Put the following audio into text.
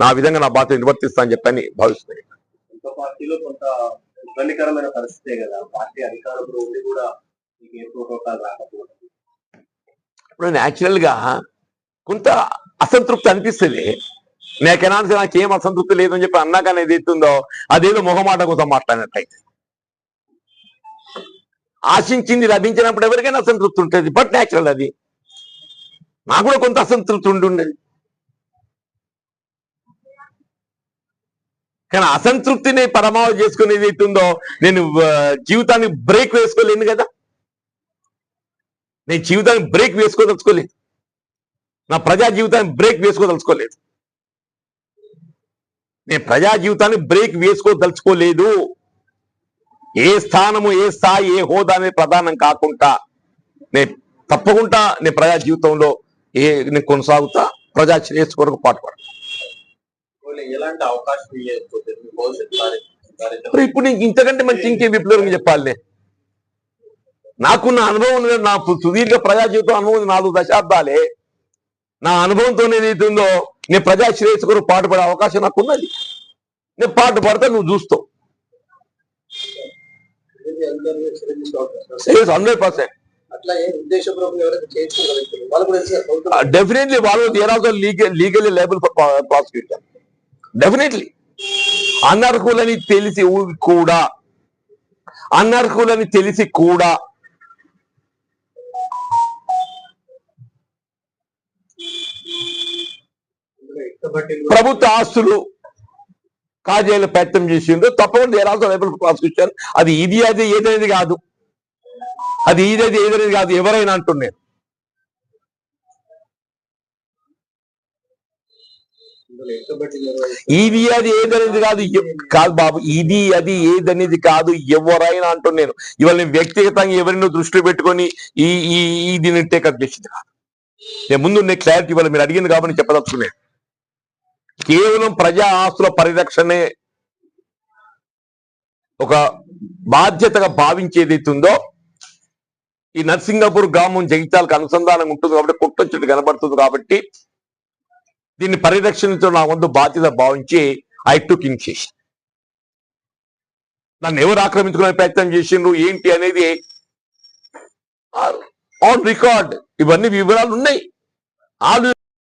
నా విధంగా నా బాధ్యత నిర్వర్తిస్తా అని చెప్పని ఏ రాకపోవడం. ఇప్పుడు న్యాచురల్గా కొంత అసంతృప్తి అనిపిస్తుంది. నాకెనాల్సి నాకేం అసంతృప్తి లేదు అని చెప్పి అన్నాక అనేది ఎత్తుందో అదేదో మొహమాట కోసం మాట్లాడినట్లయితే ఆశించింది లభించినప్పుడు ఎవరికైనా అసంతృప్తి ఉంటుంది బట్ న్యాచురల్ అది. నాకు కూడా కొంత అసంతృప్తి ఉండి ఉండేది కానీ అసంతృప్తిని పరమావధి చేసుకునేది ఏది ఉందో నేను జీవితాన్ని బ్రేక్ వేసుకోలేను కదా. నేను జీవితాన్ని బ్రేక్ వేసుకోదలుచుకోలేదు. నా ప్రజా జీవితాన్ని బ్రేక్ వేసుకోదలుచుకోలేదు. నేను ప్రజా జీవితాన్ని బ్రేక్ వేసుకోదలుచుకోలేదు. ఏ స్థానము ఏ స్థాయి ఏ హోదా అనేది ప్రధానం కాకుండా నేను తప్పకుండా నేను ప్రజా జీవితంలో ఏ నేను కొనసాగుతా ప్రజా శ్రేయస్సు కొరకు పాటుపడతా. ఎలాంటి అవకాశం ఇప్పుడు నీకు ఇంతకంటే మంచి ఇంకే విప్లవంగా చెప్పాలి? నాకున్న అనుభవం నా సుదీర్ఘ ప్రజా జీవితం అనుభవం నాలుగు దశాబ్దాలే. నా అనుభవంతో ఏదైతుందో నేను ప్రజా శ్రేయస్సు కొరకు పాటుపడే అవకాశం నాకు ఉన్నది నేను పాటు పడతా నువ్వు చూస్తావు. హండ్రెడ్ పర్సెంట్ డెఫినెట్లీ వాళ్ళు legal legally liable for prosecution definitely అనర్హులని తెలిసి కూడా అనర్హులని తెలిసి కూడా ప్రభుత్వ ఆస్తులు కాజేయాల ప్రయత్నం చేసిండ్రు తప్పకుండా దేర్ ఆల్సో లేబుల్ ప్రాసిక్యూషన్ అది ఇది అది ఏదనేది కాదు అది ఇది అది ఏదనేది కాదు ఎవరైనా అంటున్నారు ఇది అది ఏదనేది కాదు. కాదు బాబు ఇది అది ఏదనేది కాదు. ఎవరైనా అంటున్నాను ఇవాళ నేను వ్యక్తిగతంగా ఎవరినో దృష్టిలో పెట్టుకొని ఈ ఈ ఇది దీన్ని టేకప్ చేసింది కాదు. నేను ముందు నేను క్లారిటీ ఇవాళ మీరు అడిగింది కాబట్టి చెప్పదలుచుకున్నాను కేవలం ప్రజా ఆస్తుల పరిరక్షణే ఒక బాధ్యతగా భావించేది ఉందో ఈ నర్సింగాపూర్ గ్రామం జగిత్యాలకు అనుసంధానం ఉంటుంది కాబట్టి కొట్టొచ్చుడు కనబడుతుంది కాబట్టి దీన్ని పరిరక్షణతో నా వంతు బాధ్యత భావించి ఐ టుక్ ఇనిషియేషన్ నన్ను ఎవరు ఆక్రమించుకునే ప్రయత్నం చేసిండ్రు ఏంటి అనేది ఆన్ రికార్డ్ ఇవన్నీ వివరాలు ఉన్నాయి. ఆల్